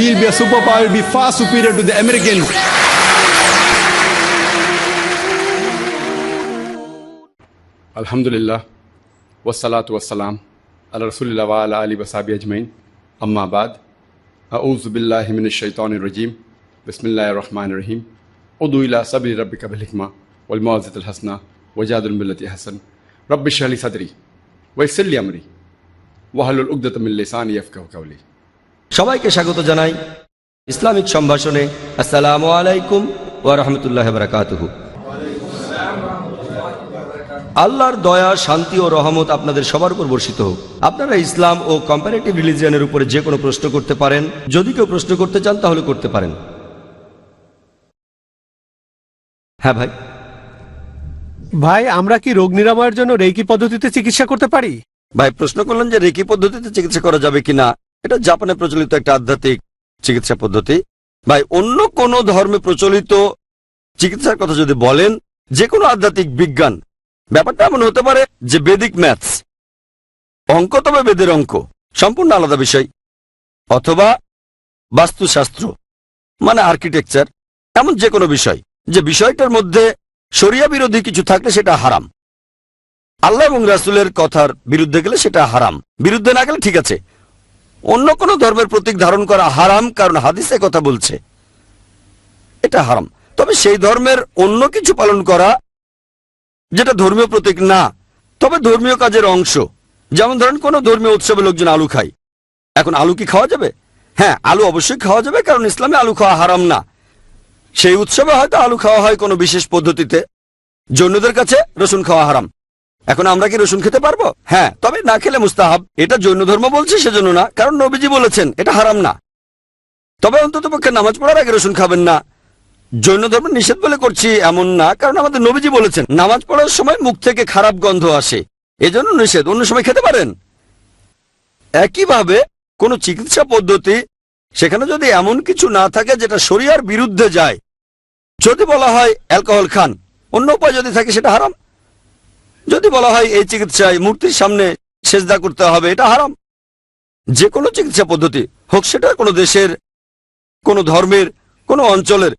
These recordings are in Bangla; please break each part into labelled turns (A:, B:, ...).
A: We'll be a superpower, be far superior to the Americans. الحمد لله والصلاة والسلام على رسول الله وعلى آله وصحبه أجمعين أما بعد أعوذ بالله من الشيطان الرجيم بسم الله الرحمن الرحيم ادعو إلى سبيل ربك بالحكمة والموعظة الحسنى وجادل بالتي حسن رب اشرح لي صدري ويسر لي أمري واحلل عقدة من لساني يفقهوا قولي
B: সবাইকে স্বাগত জানাই ইসলামিক সম্ভাষণে। আসসালামু আলাইকুম ওয়া রাহমাতুল্লাহি বারাকাতুহু। আল্লাহর দয়া শান্তি ও রহমত আপনাদের সবার উপর বর্ষিত হোক। আপনারা ইসলাম ও কম্পারেটিভ রিলিজিয়ানের উপরে যে কোনো প্রশ্ন করতে পারেন। যদি কেউ প্রশ্ন করতে চান তাহলে করতে পারেন। হ্যাঁ ভাই।
C: ভাই আমরা কি রোগ নিরাময়ের জন্য রেকি পদ্ধতিতে চিকিৎসা করতে পারি?
B: ভাই প্রশ্ন করলেন যে রেকি পদ্ধতিতে চিকিৎসা করা যাবে কিনা। এটা জাপানে প্রচলিত একটা আধ্যাত্মিক চিকিৎসা পদ্ধতি। ভাই, অন্য কোন ধর্মে প্রচলিত চিকিৎসার কথা যদি বলেন যে কোনো আধ্যাত্মিক বিজ্ঞান, ব্যাপারটা এমন হতে পারে যে বেদিক ম্যাথস। অঙ্ক তবে বেদের অঙ্ক, সম্পূর্ণ আলাদা বিষয়। অথবা বাস্তুশাস্ত্র মানে আর্কিটেকচার, এমন যে কোনো বিষয়, যে বিষয়টার মধ্যে শরিয়া বিরোধী কিছু থাকলে সেটা হারাম। আল্লাহ এবং রাসুলের কথার বিরুদ্ধে গেলে সেটা হারাম। বিরুদ্ধে না গেলে ঠিক আছে অন্য কোনো ধর্মের প্রতীক ধারণ করা হারাম, কারণ হাদিসে কথা বলছে। এটা হারাম। তবে সেই ধর্মের অন্য কিছু পালন করা, যেটা ধর্মীয় প্রতীক না, তবে ধর্মীয় কাজের অংশ। যেমন ধরেন, কোনো ধর্মীয় উৎসবে লোকজন আলু খায়। এখন আলু কি খাওয়া যাবে? হ্যাঁ আলু অবশ্যই খাওয়া যাবে, কারণ ইসলামে আলু খাওয়া হারাম না। সেই উৎসবে হয়তো আলু খাওয়া হয় কোনো বিশেষ পদ্ধতিতে। জৈনদের কাছে রসুন খাওয়া হারাম। এখন আমরা কি রসুন খেতে পারব? হ্যাঁ তবে না খেলে মুস্তাহাব। এটা জৈন ধর্ম বলছে, সেজন্য না, কারণ নবীজি বলেছেন, এটা হারাম না। তবে অন্তত পক্ষে নামাজ পড়ার আগে রসুন খাবেন না। জৈন ধর্ম নিষেধ বলে করছি এমন না, কারণ আমাদের নবীজি বলেছেন, নামাজ পড়ার সময় মুখ থেকে খারাপ গন্ধ আসে। এজন্য নিষেধ, অন্য সময় খেতে পারেন। একইভাবে কোনো চিকিৎসা পদ্ধতি, সেখানে যদি এমন কিছু না থাকে যেটা শরিয়ার বিরুদ্ধে যায়, যদি বলা হয় অ্যালকোহল খান, অন্য উপায় যদি থাকে সেটা হারাম। যদি বলা হয় এই চিকিৎসায় মূর্তির সামনে সেজদা করতে হবে, এটা হারাম। যে কোনো চিকিৎসা পদ্ধতি হোক, সেটা কোনো দেশের, কোনো ধর্মের, কোনো অঞ্চলের,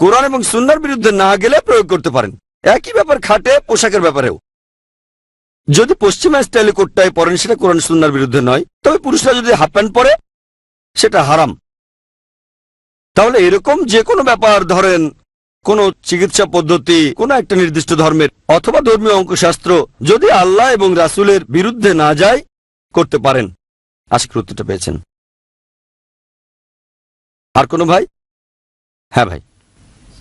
B: কোরআন এবং সুন্নার বিরুদ্ধে না গেলে প্রয়োগ করতে পারেন। একই ব্যাপার খাটে, পোশাকের ব্যাপারেও। যদি পশ্চিমা স্টাইলে কোটটায় পরেন, সেটা কোরআন সুন্নার বিরুদ্ধে নয়। তবে পুরুষরা যদি হাফ প্যান্ট পরে, সেটা হারাম। তাহলে এরকম যে কোনো ব্যাপার, ধরেন কোন চিকিৎসা পদ্ধতি কোন একটা নির্দিষ্ট ধর্মের অথবা ধর্মীয় অঙ্কশাস্ত্র যদি আল্লাহ এবং রাসুলের বিরুদ্ধে না যায় করতে পারেন। আশিক উত্তরটা পেয়েছেন। আর কোনো ভাই? হ্যাঁ ভাই।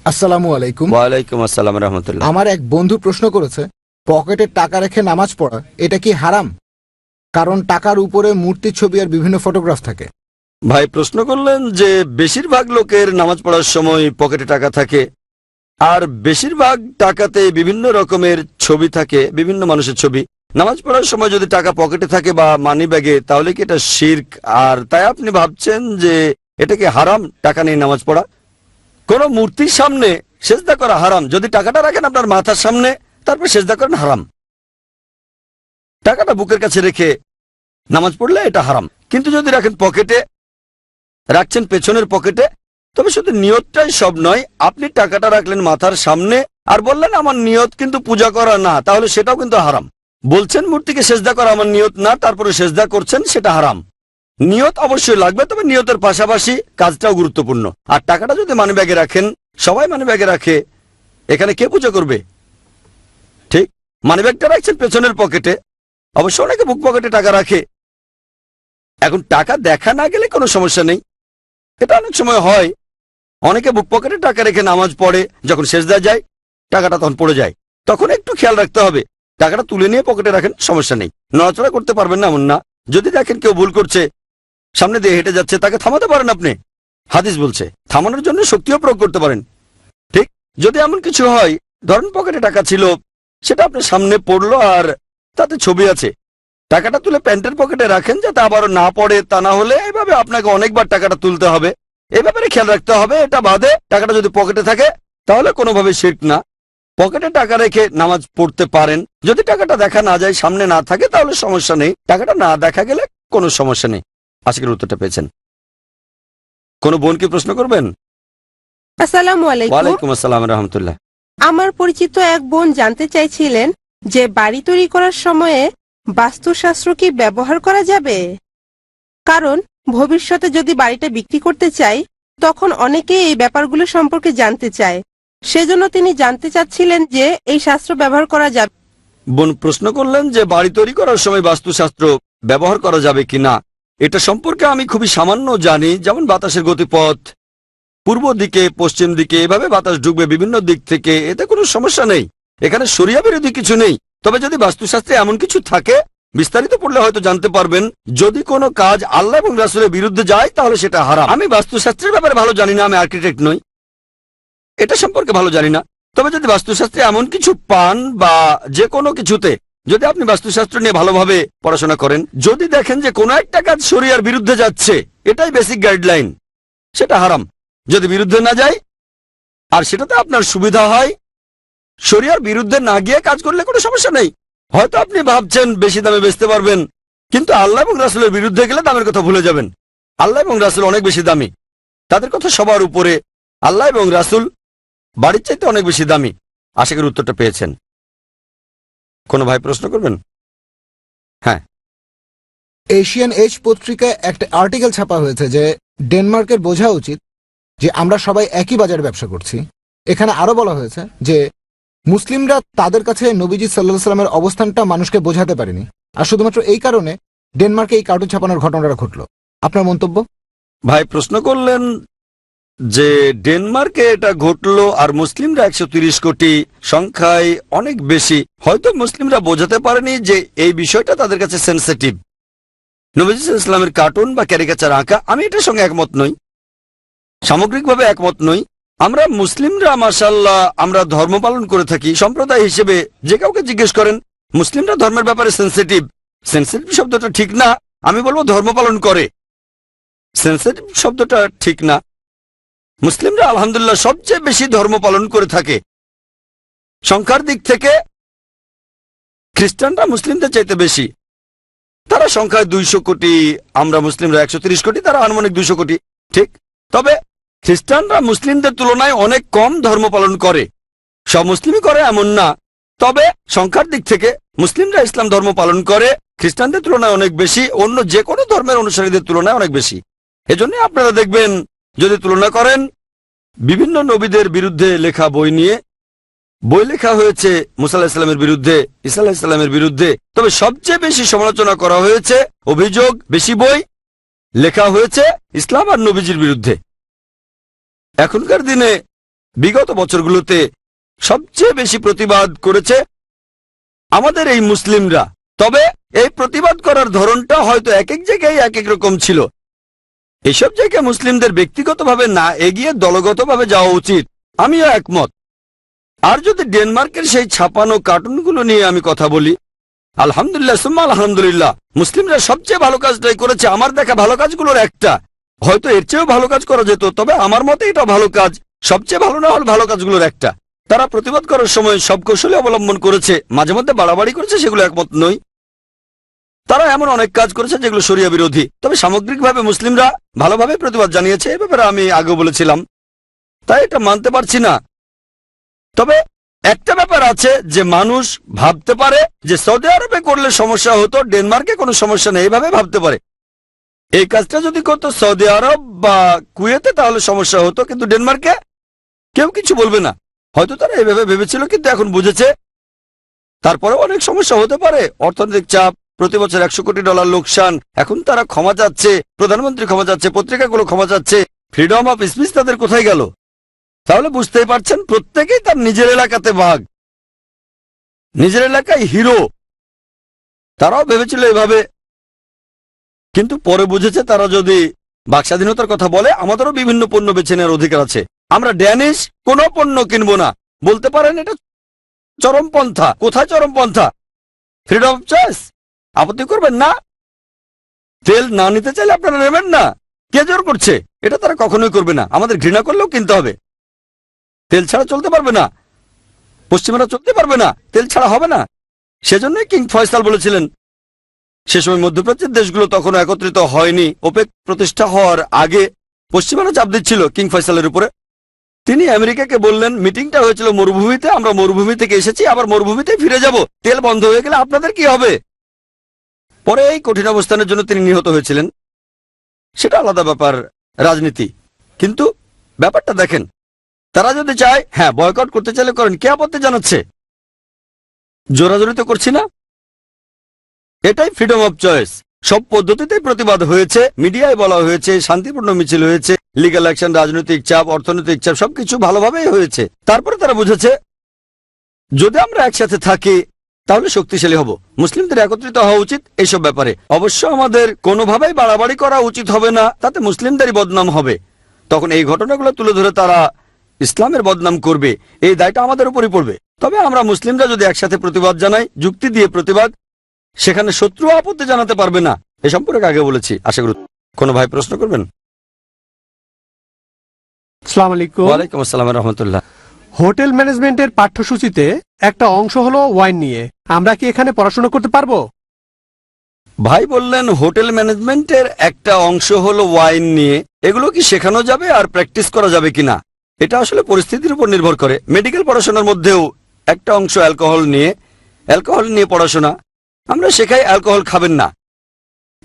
D: আসসালামু আলাইকুম।
B: ওয়ালাইকুম আসসালাম রহমতুল্লাহ।
D: আমার এক বন্ধু প্রশ্ন করেছে পকেটে টাকা রেখে নামাজ পড়া এটা কি হারাম? কারণ টাকার উপরে মূর্তি ছবি আর বিভিন্ন ফটোগ্রাফ থাকে।
B: ভাই প্রশ্ন করলেন যে বেশিরভাগ লোকের নামাজ পড়ার সময় পকেটে টাকা থাকে আর বেশিরভাগ টাকাতে বিভিন্ন রকমের ছবি থাকে, বিভিন্ন মানুষের ছবি। নামাজ পড়ার সময় যদি টাকা পকেটে থাকে বা মানি ব্যাগে তাহলে কি এটা শির্ক? আর তাই আপনি ভাবছেন যে এটা কি হারাম টাকা নিয়ে নামাজ পড়া? কোন মূর্তির সামনে সেজদা করা হারাম। যদি টাকাটা রাখেন আপনার মাথার সামনে, তারপর সেজদা করেন হারাম। টাকাটা বুকের কাছে রেখে নামাজ পড়লে এটা হারাম। কিন্তু যদি রাখেন পকেটে, রাখছেন পেছনের পকেটে তবে শুধু নিয়তটাই সব নয়, আপনি টাকাটা রাখলেন মাথার সামনে আর বললেন, আমার নিয়ত কিন্তু পূজা করা না, তাহলে সেটাও কিন্তু হারাম। বলছেন, মূর্তিকে সেজদা করা আমার নিয়ত না, তারপরে সেজদা করছেন, সেটা হারাম। নিয়ত অবশ্যই লাগবে, তবে নিয়তের পাশাপাশি কাজটাও গুরুত্বপূর্ণ। আর টাকাটা যদি মানি ব্যাগে রাখেন, সবাই মানি ব্যাগে রাখে, এখানে কে পূজা করবে? ঠিক মানি ব্যাগটা রাখছেন পেছনের পকেটে, অবশ্য অনেকে বুক পকেটে টাকা রাখে। এখন টাকা দেখা না গেলে কোনো সমস্যা নেই। এটা অনেক সময় হয় অনেকে বুক পকেটে টাকা রেখে নামাজ পড়ে, যখন শেষদা যায়, টাকাটা তখন পড়ে যায়। তখন একটু খেয়াল রাখতে হবে। টাকাটা তুলে নিয়ে পকেটে রাখেন, সমস্যা নেই। নড়াচড়া করতে পারবেন না এমন না যদি দেখেন কেউ ভুল করছে, সামনে দিয়ে হেঁটে যাচ্ছে, তাকে থামাতে পারেন আপনি। হাদিস বলছে, থামানোর জন্য শক্তিও প্রয়োগ করতে পারেন। ঠিক? যদি এমন কিছু হয়, ধরেন পকেটে টাকা ছিল, সেটা আপনার সামনে পড়ল আর তাতে ছবি আছে। টাকাটা তুলে প্যান্টের পকেটে রাখেন, যাতে আবারও না পড়ে। তা না হলে এইভাবে আপনাকে অনেকবার টাকাটা তুলতে হবে। এই ব্যাপারে খেয়াল রাখতে হবে এটা বাদে টাকাটা যদি পকেটে থাকে তাহলে কোনোভাবে শির্ক না। পকেটে টাকা রেখে নামাজ পড়তে পারেন। যদি টাকাটা দেখা না যায় সামনে না থাকে তাহলে সমস্যা নেই। টাকাটা না দেখা গেলে কোনো সমস্যা নেই। আজকের উত্তরটা পেয়েছেন। কোনো বোন কি প্রশ্ন করবেন? ওয়ালাইকুম আসসালাম রহমতুল্লাহ।
E: আমার পরিচিত এক বোন জানতে চাইছিলেন যে বাড়ি তৈরি করার সময়ে বাস্তুশাস্ত্র কি ব্যবহার করা যাবে? কারণ ভবিষ্যতে যদি বাড়িটা বিক্রি করতে চাই তখন অনেকেই এই ব্যাপারগুলো সম্পর্কে জানতে চায়। সেজন্য তিনি জানতে চাচ্ছিলেন যে এই শাস্ত্র ব্যবহার করা যাবে।
B: বোন প্রশ্ন করলেন যে বাড়ি তৈরি করার সময় বাস্তুশাস্ত্র ব্যবহার করা যাবে কিনা। এটা সম্পর্কে আমি খুবই সামান্য জানি, যেমন বাতাসের গতিপথ, পূর্ব দিকে, পশ্চিম দিকে, এভাবে বাতাস ঢুকবে বিভিন্ন দিক থেকে, এতে কোনো সমস্যা নেই। এখানে সরিয়া বিরোধী কিছু নেই। তবে যদি বাস্তুশাস্ত্রে এমন কিছু থাকে বিস্তারিত পড়লে হয়তো জানতে পারবেন, যদি কোনো কাজ আল্লাহ এবং রাসুলের বিরুদ্ধে যায়, তাহলে সেটা হারাম। আমি বাস্তুশাস্ত্রের ব্যাপারে ভালো জানি না, আমি আর্কিটেক্ট নই। এটা সম্পর্কে ভালো জানি না। তবে যদি বাস্তুশাস্ত্রে এমন কিছু পান বা যে কোনো কিছুতে, যদি আপনি বাস্তুশাস্ত্র নিয়ে ভালোভাবে পড়াশোনা করেন, যদি দেখেন যে কোনো একটা কাজ শরিয়ার বিরুদ্ধে যাচ্ছে, এটাই বেসিক গাইডলাইন, সেটা হারাম। যদি বিরুদ্ধে না যায়, আর সেটাতে আপনার সুবিধা হয়, শরিয়ার বিরুদ্ধে না গিয়ে কাজ করলে কোনো সমস্যা নেই। হয়তো আপনি ভাবছেন বেশি দামে বেচতে পারবেন, কিন্তু আল্লাহ এবং রাসুলের বিরুদ্ধে গেলে দামের কথা ভুলে যাবেন। আল্লাহ এবং রাসুল অনেক বেশি দামি। তাদের কথা সবার উপরে আল্লাহ এবং রাসুল বাড়ির চাইতে অনেক বেশি দামি। আশা করি উত্তরটা পেয়েছেন। কোনো ভাই প্রশ্ন করবেন? হ্যাঁ।
D: এশিয়ান এজ পত্রিকায় একটা আর্টিকেল ছাপা হয়েছে যে ডেনমার্কের বোঝা উচিত যে আমরা সবাই একই বাজারে ব্যবসা করছি। এখানে আরও বলা হয়েছে যে মুসলিমরা তাদের কাছে নবীজি সাল্লাহ সাল্লামের অবস্থানটা মানুষকে বোঝাতে পারেনি। আর শুধুমাত্র এই কারণে ডেনমার্কে এই কার্টুন ছাপানোর ঘটনাটা ঘটলো। আপনার মন্তব্য?
B: ভাই, প্রশ্ন করলেন যে ডেনমার্কে এটা ঘটলো আর মুসলিমরা একশো কোটি সংখ্যায় অনেক বেশি। হয়তো মুসলিমরা বোঝাতে পারেনি যে এই বিষয়টা তাদের কাছে সেন্সিটিভ নবীজ ইসলামের কার্টুন বা ক্যারিকাচার আঁকা, আমি এটার সঙ্গে একমত নই। সামগ্রিকভাবে একমত নই। আমরা মুসলিমরা মাসাল্লাহ আমরা ধর্ম পালন করে থাকি। সম্প্রদায় হিসেবে যে কাউকে জিজ্ঞেস করেন, মুসলিমরা ধর্মের ব্যাপারে সেন্সিটিভ সেন্সিটিভ শব্দটা ঠিক না। আমি বলব, ধর্ম পালন করে। সেন্সিটিভ শব্দটা ঠিক না। মুসলিমরা, আলহামদুলিল্লাহ, সবচেয়ে বেশি ধর্ম পালন করে থাকে। সংখ্যার দিক থেকে খ্রিস্টানরা মুসলিমদের চাইতে বেশি। তারা সংখ্যায় দুইশো কোটি, আমরা মুসলিমরা একশো কোটি, তারা আনুমানিক দুইশো কোটি। ঠিক? তবে খ্রিস্টানরা মুসলিমদের তুলনায় অনেক কম ধর্ম পালন করে। সব মুসলিমই করে এমন না। তবে সংখ্যার দিক থেকে মুসলিমরা ইসলাম ধর্ম পালন করে, খ্রিস্টানদের তুলনায় অনেক বেশি, অন্য যে কোনো ধর্মের অনুসারীদের তুলনায় অনেক বেশি। এজন্য আপনারা দেখবেন, যদি তুলনা করেন, বিভিন্ন নবীদের বিরুদ্ধে লেখা বই নিয়ে, বই লেখা হয়েছে মুসাল্লাহ ইসলামের বিরুদ্ধে ইসাল্লাহ ইসলামের বিরুদ্ধে, তবে সবচেয়ে বেশি সমালোচনা করা হয়েছে অভিযোগ, বেশি বই লেখা হয়েছে ইসলাম আর নবীজির বিরুদ্ধে। এখনকার দিনে বিগত বছরগুলোতে সবচেয়ে বেশি প্রতিবাদ করেছে আমাদের এই মুসলিমরা। তবে এই প্রতিবাদ করার ধরনটা হয়তো এক এক জায়গায় এক এক রকম ছিল। এসব জায়গায় মুসলিমদের ব্যক্তিগতভাবে না এগিয়ে দলগতভাবে যাওয়া উচিত। আমিও একমত। আর যদি ডেনমার্কের সেই ছাপানো কার্টুনগুলো নিয়ে আমি কথা বলি, আলহামদুলিল্লাহ, সুম্মা আলহামদুলিল্লাহ, মুসলিমরা সবচেয়ে ভালো কাজটাই করেছে। আমার দেখা ভালো কাজগুলোর একটা। হয়তো এর চেয়েও ভালো কাজ করা যেত, তবে আমার মতে এটা ভালো কাজ। সবচেয়ে ভালো না হল ভালো কাজগুলোর একটা। তারা প্রতিবাদ করার সময় সব কৌশলে অবলম্বন করেছে, মাঝে মধ্যে বাড়াবাড়ি করেছে, সেগুলো একমত নই। তারা এমন অনেক কাজ করেছে যেগুলো সরিয়া বিরোধী, তবে সামগ্রিকভাবে মুসলিমরা ভালোভাবে প্রতিবাদ জানিয়েছে, এ ব্যাপারে আমি আগে বলেছিলাম। তাই এটা মানতে পারছি না। তবে একটা ব্যাপার আছে যে মানুষ ভাবতে পারে যে সৌদি আরবে করলে সমস্যা হতো, ডেনমার্কে কোনো সমস্যা নেই, এভাবে ভাবতে পারে। এই কাজটা যদি করতো সৌদি আরব বা কুয়েতে, তাহলে সমস্যা হতো। কিন্তু ডেনমার্কে কেউ কিছু বলবে না। হয়তো তারা এভাবে ভেবেছিল, কিন্তু এখন বুঝেছে। তারপরে অনেক সমস্যা হতে পারে। অর্থনৈতিক চাপ, প্রতি বছর একশো কোটি ডলার লোকসান। এখন তারা ক্ষমা চাচ্ছে, প্রধানমন্ত্রী ক্ষমা চাচ্ছে, পত্রিকাগুলো ক্ষমা চাচ্ছে। ফ্রিডম অফ স্পিচ তাদের কোথায় গেল? তাহলে বুঝতেই পারছেন, প্রত্যেকেই তার নিজের এলাকাতে ভাগ নিজের এলাকায় হিরো। তারাও ভেবেছিল এভাবে কিন্তু পরে বুঝেছে তারা যদি বাক স্বাধীনতার কথা বলে, আমাদেরও বিভিন্ন পণ্য বেছে নেওয়ার অধিকার আছে। আমরা ড্যানিশ, কোনো পণ্য কিনবো না। বলতে পারেন এটা চরমপন্থা কোথায় চরমপন্থা ফ্রিডম অফ চয়েস আপত্তি করবেন না? তেল না নিতে চাইলে আপনারা নেবেন না। কে জোর করছে? এটা তারা কখনোই করবে না। আমাদের ঘৃণা করলেও কিনতে হবে। তেল ছাড়া চলতে পারবে না। পশ্চিমারা চলতে পারবে না। তেল ছাড়া হবে না। সেজন্যই কিং ফয়সাল বলেছিলেন সে সময় মধ্যপ্রাচ্যের দেশগুলো তখনও একত্রিত হয়নি। ওপেক প্রতিষ্ঠা হওয়ার আগে পশ্চিমারা চাপ দিচ্ছিল কিং ফয়সালের উপরে। তিনি আমেরিকাকে বললেন, মিটিংটা হয়েছিল মরুভূমিতে, আমরা মরুভূমি থেকে এসেছি, আবার মরুভূমিতে ফিরে যাব। তেল বন্ধ হয়ে গেলে আপনাদের কি হবে? পরে এই কঠিন অবস্থানের জন্য তিনি নিহত হয়েছিলেন। সেটা আলাদা ব্যাপার, রাজনীতি। কিন্তু ব্যাপারটা দেখেন, তারা যদি চায় হ্যাঁ বয়কট করতে চাইলে করেন কে আপত্তি জানাচ্ছে। জোরাজোরি তো করছি না। এটাই ফ্রিডম অফ চয়েস সব পদ্ধতিতেই প্রতিবাদ হয়েছে, মিডিয়ায় বলা হয়েছে, শান্তিপূর্ণ মিছিল হয়েছে লিগাল অ্যাকশন রাজনৈতিক চাপ, অর্থনৈতিক চাপ, সবকিছু ভালোভাবেই হয়েছে। তারপরে তারা বুঝেছে, যদি আমরা একসাথে থাকি, তাহলে শক্তিশালী হব। মুসলিমদের একত্রিত হওয়া উচিত এইসব ব্যাপারে। অবশ্য আমাদের কোনোভাবেই বাড়াবাড়ি করা উচিত হবে না, তাতে মুসলিমদেরই বদনাম হবে। তখন এই ঘটনাগুলো তুলে ধরে তারা ইসলামের বদনাম করবে। এই দায়টা আমাদের উপরই পড়বে। তবে আমরা মুসলিমরা যদি একসাথে প্রতিবাদ জানাই, যুক্তি দিয়ে প্রতিবাদ সেখানে শত্রু আপত্তি জানাতে পারবে না। এ সম্পর্কে আগে বলেছি। আশা করি কোনো ভাই প্রশ্ন করবেন? ওয়ালাইকুম আসসালাম রহমতুল্লাহ।
C: হোটেল ম্যানেজমেন্টের পাঠ্যসূচিতে একটা অংশ হলো ওয়াইন নিয়ে। আমরা কি এখানে পড়াশোনা করতে পারব?
B: ভাই বললেন হোটেল ম্যানেজমেন্টের একটা অংশ হলো ওয়াইন নিয়ে। এগুলো কি শেখানো যাবে আর প্র্যাকটিস করা যাবে কিনা? এটা আসলে পরিস্থিতির উপর নির্ভর করে। মেডিকেল পড়াশোনার মধ্যেও একটা অংশ অ্যালকোহল নিয়ে। অ্যালকোহল নিয়ে পড়াশোনা। আমরা শেখাই অ্যালকোহল খাবেন না।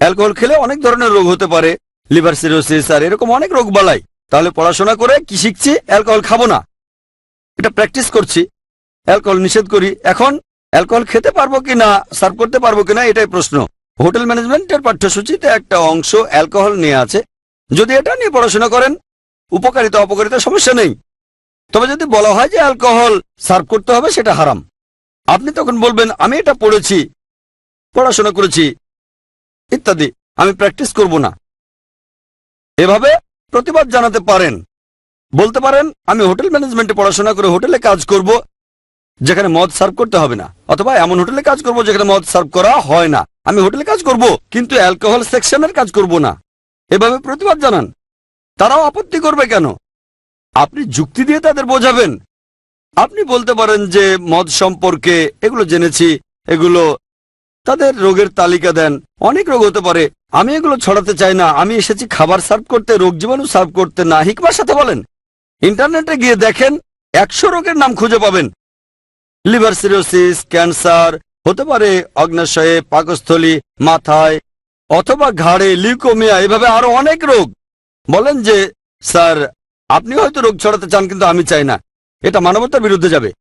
B: অ্যালকোহল খেলে অনেক ধরনের রোগ হতে পারে, লিভার সিরোসিস আর এরকম অনেক রোগ বালাই। তাহলে পড়াশোনা করে কি শিখছি? অ্যালকোহল খাব না। এটা প্র্যাকটিস করছি। অ্যালকোহল নিষেধ করি। এখন অ্যালকোহল খেতে পারব কি না সার্ভ করতে পারব কিনা, এটাই প্রশ্ন। হোটেল ম্যানেজমেন্টের পাঠ্যসূচিতে একটা অংশ অ্যালকোহল নিয়ে আছে। যদি এটা নিয়ে পড়াশোনা করেন, উপকারিতা, অপকারিতা সমস্যা নেই। তবে যদি বলা হয় যে অ্যালকোহল সার্ভ করতে হবে, সেটা হারাম। আপনি তখন বলবেন, আমি এটা পড়েছি। পড়াশোনা করেছি, ইত্যাদি। আমি প্র্যাকটিস করব না। এভাবে প্রতিবাদ জানাতে পারেন। বলতে পারেন, আমি হোটেল ম্যানেজমেন্টে পড়াশোনা করে হোটেলে কাজ করব, যেখানে মদ সার্ভ করতে হবে না। অথবা এমন হোটেলে কাজ করব, যেখানে মদ সার্ভ করা হয় না। আমি হোটেলে কাজ করব, কিন্তু অ্যালকোহল সেকশনের কাজ করব না। এভাবে প্রতিবাদ জানান। তারাও আপত্তি করবে কেন? আপনি যুক্তি দিয়ে তাদের বোঝাবেন। আপনি বলতে পারেন যে, মদ সম্পর্কে এগুলো জেনেছি, এগুলো তাদের রোগের তালিকা দেন। অনেক রোগ হতে পারে। আমি এগুলো ছড়াতে চাই না। আমি এসেছি খাবার সার্ভ করতে, রোগ জীবাণু সার্ভ করতে না। হিকমার সাথে বলেন। ইন্টারনেটে গিয়ে দেখেন একশো রোগের নাম খুঁজে পাবেন। লিভার সিরোসিস, ক্যান্সার, হতে পারে অগ্নাশয়ে, পাকস্থলী, মাথায়, অথবা ঘাড়ে, লিউকোমিয়া, এভাবে আরও অনেক রোগ। বলেন যে, স্যার, আপনি হয়তো রোগ ছড়াতে চান, কিন্তু আমি চাই না। এটা মানবতার বিরুদ্ধে যাবে।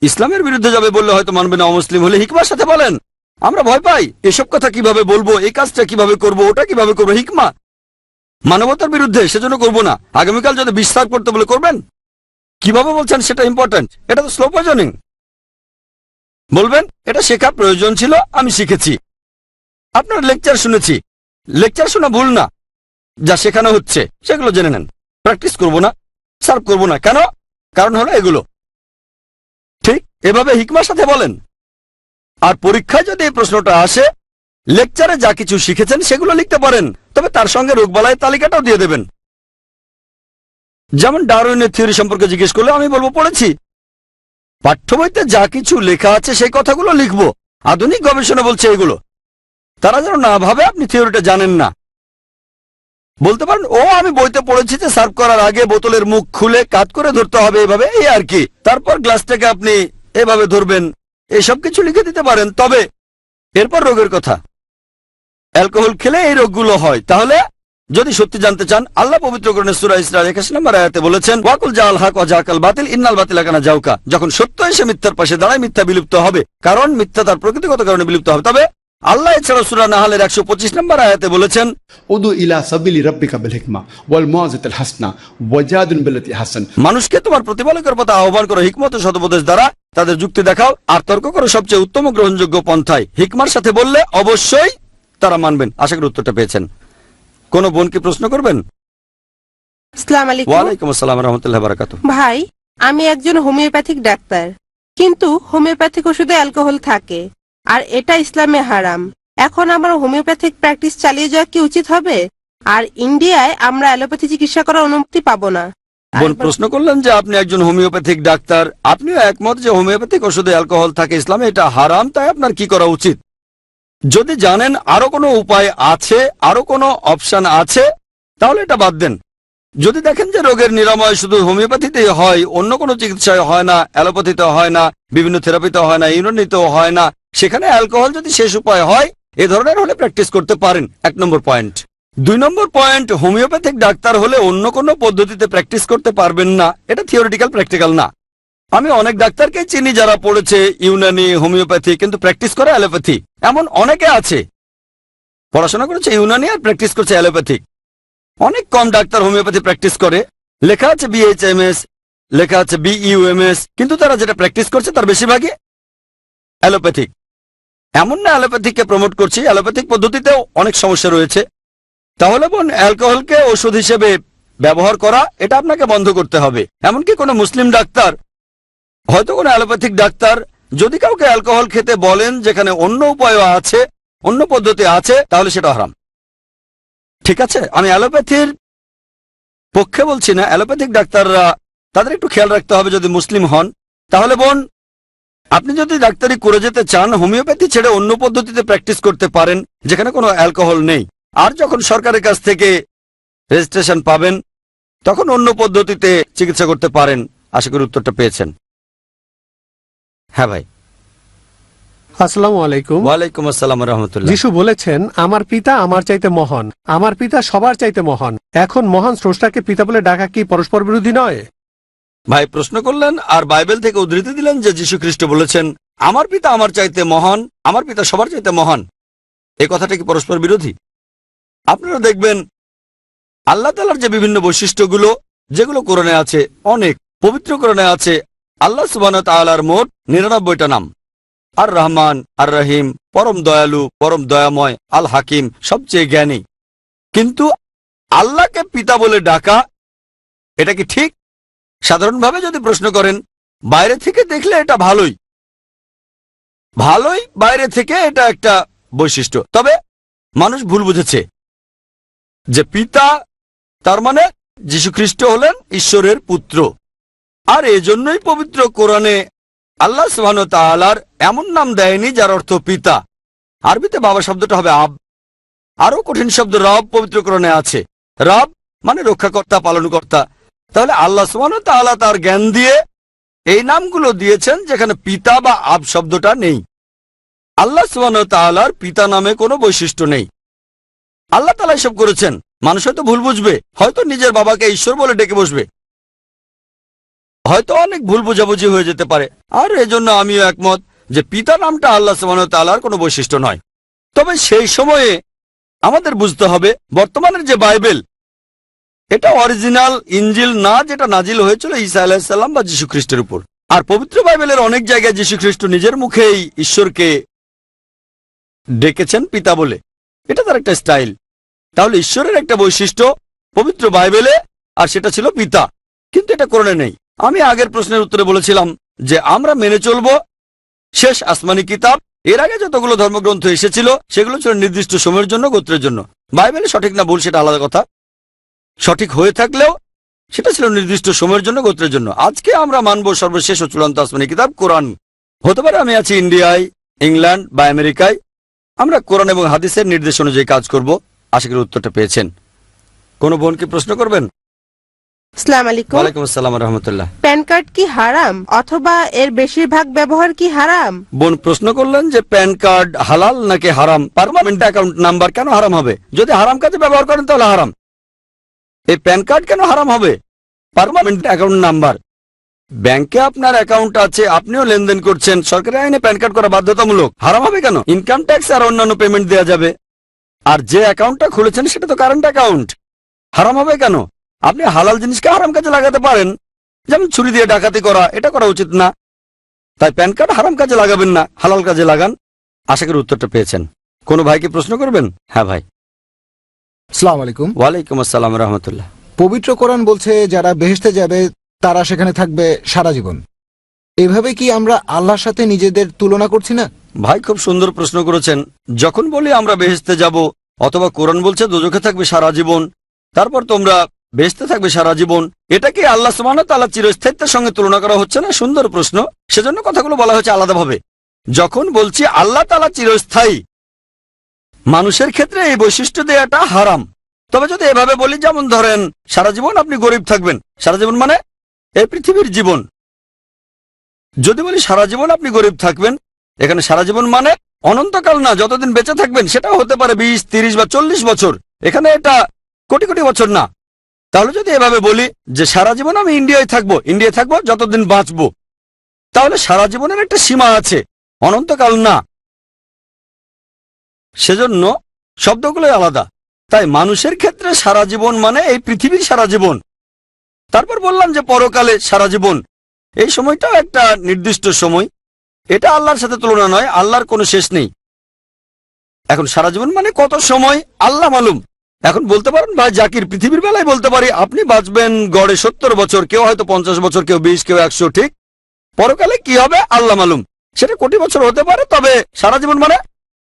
B: ইসলামের বিরুদ্ধে যাবে বললে হয়তো মানবে না, অমুসলিম হলে হিকমার সাথে বলেন। আমরা ভয় পাই, এসব কথা কীভাবে বলব, এই কাজটা কীভাবে করব, ওটা কীভাবে করব, হিকমা। মানবতার বিরুদ্ধে সেজন্য করব না। আগামীকাল যদি বিশ্বাস করতে বলে করবেন? কীভাবে বলছেন সেটা ইম্পর্টেন্ট এটা তো স্লো পয়জনিং বলবেন, এটা শেখা প্রয়োজন ছিল, আমি শিখেছি। আপনার লেকচার শুনেছি। লেকচার শোনা ভুল না। যা শেখানো হচ্ছে, সেগুলো জেনে নেন। প্র্যাকটিস করব না সার্ভ করব না। কেন? কারণ হলো এগুলো। ঠিক, এভাবে হিকমার সাথে বলেন। আর পরীক্ষায় যদি এই প্রশ্নটা আসে লেকচারে যা কিছু শিখেছেন সেগুলো লিখতে পারেন, তবে তার সঙ্গে রোগবালায় তালিকাটাও দিয়ে দেবেন। যেমন ডারউইনের থিওরি সম্পর্কে জিজ্ঞেস করলে আমি বলব, পড়েছি। পাঠ্য বইতে যা কিছু লেখা আছে সেই কথাগুলো লিখব। আধুনিক গবেষণা বলছে এগুলো। তারা যেন না ভাবে, আপনি থিওরিটা জানেন না। বলতে পারেন, ও, আমি বইতে পড়েছি যে সার্ভ করার আগে বোতলের মুখ খুলে কাত করে ধরতে হবে এভাবে, এই আর কি। তারপর গ্লাসটাকে আপনি এভাবে ধরবেন। এসব কিছু লিখে দিতে পারেন তবে এরপর রোগের কথা। অ্যালকোহল খেলে এই রোগগুলো হয়। তাহলে যদি সত্যি জানতে চান আল্লাহ পবিত্র করণের সুরা ইসরা একাশি নম্বর আয়াতে বলেছেন ওয়াকুল জাল হাক ওয়া বাতিল ইন্নাল বাতিল আকানা জাউকা। যখন সত্য এসে মিথ্যার পাশে দাঁড়ায় মিথ্যা বিলুপ্ত হবে কারণ মিথ্যা তার প্রকৃতিগত কারণে বিলুপ্ত হবে। তবে আল্লাহ এছাড়া সুরা নাহালের একশো পঁচিশ নম্বর আয়াতে বলেছেন
A: উদু ইলা সাবিলি রাব্বিকা বিল হিকমা ওয়াল মুআযাতিল হাসনা ওয়াজাদুন বিল্লাতি হাসান।
B: মানুষকে তোমার প্রতিপালকের পথে আহ্বান করো হিকমত ও সদপদেশ দ্বারা তাদের যুক্তি দেখাও আর তর্ক করো সবচেয়ে উত্তম গ্রহণযোগ্য পন্থায়। হিকমার সাথে বললে অবশ্যই তারা মানবেন। আশা করি উত্তরটা পেয়েছেন। কোন বোন কি প্রশ্ন করবেন? ওয়ালাইকুম আসসালাম রহমতুল্লাহ বারাকাত
E: ভাই আমি একজন হোমিওপ্যাথিক ডাক্তার। কিন্তু হোমিওপ্যাথিক ওষুধে অ্যালকোহল থাকে আর এটা ইসলামে হারাম। এখন আমার হোমিওপ্যাথিক প্র্যাকটিস চালিয়ে যাওয়া কি উচিত হবে? আর ইন্ডিয়ায় আমরা অ্যালোপ্যাথি চিকিৎসা করার অনুমতি পাবো না।
B: বোন প্রশ্ন করলেন যে আপনি একজন হোমিওপ্যাথিক ডাক্তার। আপনিও একমত যে হোমিওপ্যাথিক ওষুধে অ্যালকোহল থাকে ইসলামে এটা হারাম তাই আপনার কি করা উচিত? যদি জানেন আরও কোনো উপায় আছে আরও কোনো অপশান আছে তাহলে এটা বাদ দেন। যদি দেখেন যে রোগের নিরাময় শুধু হোমিওপ্যাথিতেই হয় অন্য কোনো চিকিৎসায় হয় না অ্যালোপ্যাথিতে হয় না বিভিন্ন থেরাপিতে হয় না ইউনানিতেও হয় না সেখানে অ্যালকোহল যদি শেষ উপায় হয় এ ধরনের হলে প্র্যাকটিস করতে পারেন। এক নম্বর পয়েন্ট। দুই নম্বর পয়েন্ট হোমিওপ্যাথিক ডাক্তার হলে অন্য কোনো পদ্ধতিতে প্র্যাকটিস করতে পারবেন না। এটা থিওরিটিক্যাল প্র্যাকটিক্যাল না। আমি অনেক ডাক্তারকে চিনি যারা পড়েছে ইউনানি, হোমিওপ্যাথি, কিন্তু প্র্যাকটিস করে অ্যালোপ্যাথি। এমন অনেকে আছে। পড়াশোনা করেছে ইউনানি আর প্র্যাকটিস করছে অ্যালোপ্যাথিক অনেক কম ডাক্তার হোমিওপ্যাথি প্র্যাকটিস করে। লেখা আছে বিএইচএমএস লেখা আছে বিইউএমএস কিন্তু তারা যেটা প্র্যাকটিস করছে তার বেশিরভাগই অ্যালোপ্যাথিক। এমন না অ্যালোপ্যাথিককে প্রমোট করছি। অ্যালোপ্যাথিক পদ্ধতিতেও অনেক সমস্যা রয়েছে। তাহলে বোন, অ্যালকোহলকে ওষুধ হিসেবে ব্যবহার করা, এটা আপনাকে বন্ধ করতে হবে। এমনকি কোনো মুসলিম ডাক্তার, হয়তো কোনো অ্যালোপ্যাথিক ডাক্তার, যদি কাউকে অ্যালকোহল খেতে বলেন যেখানে অন্য উপায়ও আছে, অন্য পদ্ধতি আছে, তাহলে সেটা হারাম। ঠিক আছে? আমি অ্যালোপ্যাথির পক্ষে বলছি না, অ্যালোপ্যাথিক ডাক্তাররা, তাদের একটু খেয়াল রাখতে হবে যদি মুসলিম হন। তাহলে বোন, আপনি যদি ডাক্তারি করে যেতে চান, হোমিওপ্যাথি ছেড়ে অন্য পদ্ধতিতে প্র্যাকটিস করতে পারেন, যেখানে কোনো অ্যালকোহল নেই। আর যখন সরকারের কাছ থেকে রেজিস্ট্রেশন পাবেন তখন অন্য পদ্ধতিতে চিকিৎসা করতে পারেন। আশা করি উত্তরটা পেয়েছেন। হ্যাঁ ভাই।
C: আসসালামু আলাইকুম।
B: ওয়ালাইকুম আসসালাম রহমতুল্লাহ।
C: যিশু বলেছেন আমার পিতা আমার চাইতে মহান। আমার পিতা সবার চাইতে মহান। এখন মহান স্রষ্টাকে পিতা বলে ডাকা কি পরস্পর বিরোধী নয়?
B: ভাই প্রশ্ন করলেন আর বাইবেল থেকে উদ্ধৃতি দিলেন যে যীশু খ্রিস্ট বলেছেন আমার পিতা আমার চাইতে মহান আমার পিতা সবার চাইতে মহান। এই কথাটা কি পরস্পর বিরোধী? আপনারা দেখবেন আল্লাহ তালার যে বিভিন্ন বৈশিষ্ট্যগুলো, যেগুলো কোরআনে আছে, অনেক পবিত্র কোরআনে আছে, আল্লাহ সুবান তালার মোট নিরানব্বইটা নাম। আর রহমান আর রহিম পরম দয়ালু, পরম দয়াময় আল হাকিম সবচেয়ে জ্ঞানী। কিন্তু আল্লাহকে পিতা বলে ডাকা, এটা কি ঠিক? সাধারণভাবে যদি প্রশ্ন করেন, বাইরে থেকে দেখলে এটা ভালোই। ভালোই বাইরে থেকে এটা একটা বৈশিষ্ট্য। তবে মানুষ ভুল বুঝেছে। যে পিতা, তার মানে যীশুখ্রিস্ট হলেন ঈশ্বরের পুত্র। আর এজন্যই পবিত্র কোরআনে আল্লাহ সুবহান তাআলার এমন নাম দেয়নি যার অর্থ পিতা। আরবিতে বাবা শব্দটা হবে আব। আরও কঠিন শব্দ রব পবিত্র কোরআনে আছে। রব মানে রক্ষাকর্তা, পালনকর্তা। তাহলে আল্লাহ সুবহান তাআলা তার জ্ঞান দিয়ে এই নামগুলো দিয়েছেন যেখানে পিতা বা আব শব্দটা নেই। আল্লাহ সুবহান তাআলার পিতা নামে কোনো বৈশিষ্ট্য নেই। আল্লাহ তাআলা এসব করেছেন। মানুষ হয়তো ভুল বুঝবে, হয়তো নিজের বাবাকে ঈশ্বর বলে ডেকে বসবে। হয়তো অনেক ভুল বোঝাবুঝি হয়ে যেতে পারে। আর এজন্য আমিও একমত যে পিতা নামটা আল্লাহ তাআলার কোনো বৈশিষ্ট্য নয়। তবে সেই সময়ে আমাদের বুঝতে হবে, বর্তমানের যে বাইবেল, এটা অরিজিনাল ইঞ্জিল না যেটা নাজিল হয়েছিল ঈসা আলাহিসাল্লাম বা যীশু খ্রিস্টের উপর। আর পবিত্র বাইবেলের অনেক জায়গায় যীশু খ্রিস্ট নিজের মুখেই ঈশ্বরকে ডেকেছেন পিতা বলে। এটা তার একটা স্টাইল। তাহলে ঈশ্বরের একটা বৈশিষ্ট্য, পবিত্র বাইবেলে, আর সেটা ছিল পিতা। কিন্তু এটা কোরআনে নেই। আমি আগের প্রশ্নের উত্তরে বলেছিলাম যে আমরা মেনে চলব শেষ আসমানি কিতাব। এর আগে যতগুলো ধর্মগ্রন্থ এসেছিল, সেগুলো ছিল নির্দিষ্ট সময়ের জন্য, গোত্রের জন্য। বাইবেলে সঠিক না ভুল সেটা আলাদা কথা। সঠিক হয়ে থাকলেও সেটা ছিল নির্দিষ্ট সময়ের জন্য, গোত্রের জন্য। আজকে আমরা মানব সর্বশেষ ও চূড়ান্ত আসমানি কিতাব, কোরআন। হতে পারে আমি আছি ইন্ডিয়ায়, ইংল্যান্ড বা আমেরিকায় আমরা কোরআন এবং হাদিসের নির্দেশ অনুযায়ী কাজ করব। আশা করি উত্তরটা পেয়েছেন। কোনো বোন কি প্রশ্ন করবেন?
E: আসসালাম আলাইকুম।
B: ওয়ালাইকুম আসসালাম রহমতুল্লাহ।
E: প্যান কার্ড কি হারাম অথবা এর বেশিরভাগ ব্যবহার কি হারাম?
B: বোন প্রশ্ন করলেন যে প্যান কার্ড হালাল নাকি হারাম? পারমানেন্ট অ্যাকাউন্ট নাম্বার কেন হারাম হবে? যদি হারাম কাজে ব্যবহার করেন তাহলে হারাম। এই প্যান কার্ড কেন হারাম হবে? Permanent account number. ব্যাংকে আপনার অ্যাকাউন্ট আছে আপনিও লেনদেন করছেন সরকারি আইনে প্যান কার্ড করা বাধ্যতামূলক। হারাম হবে কেন? ইনকাম ট্যাক্স আর অন্যান্য পেমেন্ট দেওয়া যাবে। আর যে অ্যাকাউন্টটা খুলেছেন সেটা তো কারেন্ট অ্যাকাউন্ট হারাম হবে কেন? আপনি হালাল জিনিসকে হারাম কাজে লাগাতে পারেন। যেমন ছুরি দিয়ে ডাকাতি করা এটা করা উচিত না। তাই প্যান কার্ড হারাম কাজে লাগাবেন না হালাল কাজে লাগান। আশা করি উত্তরটা পেয়েছেন। কোনো ভাইকে প্রশ্ন করবেন? হ্যাঁ ভাই।
D: সালাম আলাইকুম।
B: ওয়ালাইকুম আসসালাম রহমতুল্লাহ।
D: পবিত্র কোরআন বলছে যারা বেহেশতে যাবে তারা সেখানে থাকবে সারা জীবন। এভাবে কি আমরা আল্লাহর সাথে নিজেদের তুলনা করছি না?
B: ভাই, খুব সুন্দর প্রশ্ন করেছেন। যখন বলি আমরা বেহেস্তে যাব, অথবা কোরআন বলছে, দুজখে থাকবে সারা জীবন, তারপর তোমরা বেহেস্তে থাকবে সারা জীবন, এটা কি আল্লাহ সুমান তাল্লাহ চিরস্থায়িত্বের সঙ্গে তুলনা করা হচ্ছে না? সুন্দর প্রশ্ন। সেজন্য কথাগুলো বলা হয়েছে আলাদাভাবে। যখন বলছি আল্লাহ তালা চিরস্থায়ী, মানুষের ক্ষেত্রে এই বৈশিষ্ট্য দেওয়াটা হারাম। তবে যদি এভাবে বলি, যেমন ধরেন, সারা জীবন আপনি গরিব থাকবেন। সারা জীবন মানে এই পৃথিবীর জীবন। যদি বলি সারা জীবন আপনি গরিব থাকবেন, এখানে সারা জীবন মানে অনন্তকাল না, যতদিন বেঁচে থাকবেন, সেটাও হতে পারে বিশ, তিরিশ বা চল্লিশ বছর। এখানে এটা কোটি কোটি বছর না। তাহলে যদি এভাবে বলি যে সারা জীবন আমি ইন্ডিয়ায় থাকব ইন্ডিয়ায় থাকব, যতদিন বাঁচবো, তাহলে সারা জীবনের একটা সীমা আছে, অনন্তকাল না। সেজন্য শব্দগুলোই আলাদা। তাই মানুষের ক্ষেত্রে সারা জীবন মানে এই পৃথিবীর সারা জীবন। তারপর বললাম যে পরকালে সারা জীবন। এই সময়টাও একটা নির্দিষ্ট সময়। এটা আল্লাহর সাথে তুলনা নয়, আল্লাহর কোনো শেষ নেই। এখন সারা জীবন মানে কত সময়? আল্লাহ মালুম। এখন বলতে পারেন, ভাই, জাকির পৃথিবীর বেলায় বলতে পারি, আপনি বাঁচবেন গড়ে সত্তর বছর, কেউ হয়তো পঞ্চাশ বছর, কেউ বিশ, কেউ একশো, ঠিক? পরকালে কি হবে? আল্লাহ মালুম। সেটা কোটি বছর হতে পারে, তবে সারা জীবন মানে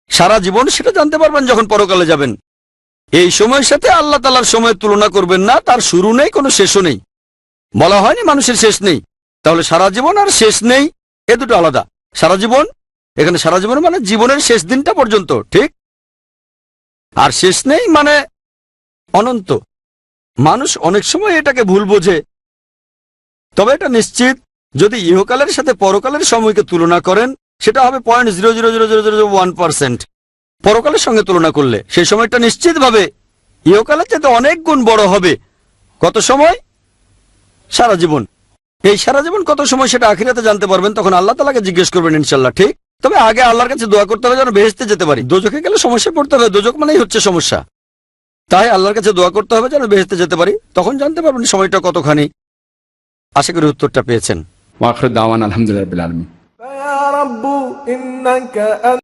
B: সারা জীবন সেটা জানতে পারবেন যখন পরকালে যাবেন। এই সময়ের সাথে আল্লাহ তালার সময় তুলনা করবেন না, তার শুরু নেই, কোনো শেষও নেই। বলা হয়নি মানুষের শেষ নেই। তাহলে সারা জীবন আর শেষ নেই, এ দুটো আলাদা। সারা জীবন, এখানে সারা জীবন মানে জীবনের শেষ দিনটা পর্যন্ত, ঠিক? আর শেষ নেই মানে অনন্ত। মানুষ অনেক সময় এটাকে ভুল বোঝে। তবে এটা নিশ্চিত, যদি ইহকালের সাথে পরকালের সময়কে তুলনা করেন, সেটা হবে point zero zero zero zero zero one percent পরকালের সঙ্গে তুলনা করলে, সেই সময়টা নিশ্চিতভাবে ইহকালের চাইতে অনেক গুণ বড় হবে। কত সময়? সারা জীবন। এই সারা জীবন কত সময় সেটা আখিরাতে জানতে পারবেন তখন আল্লাহ তালাকে জিজ্ঞেস করবেন ইনশাল্লাহ ঠিক? তবে আগে আল্লাহর কাছে দোয়া করতে হবে যেন বেহেস্তে যেতে পারি। দোজকে গেলে সমস্যায় পড়তে হবে দোজক মানেই হচ্ছে সমস্যা। তাই আল্লাহর কাছে দোয়া করতে হবে যেন বেহেস্তে যেতে পারি। তখন জানতে পারবেন সময়টা কতখানি। আশা করি উত্তরটা পেয়েছেন।
A: আলহামদুলিল্লাহ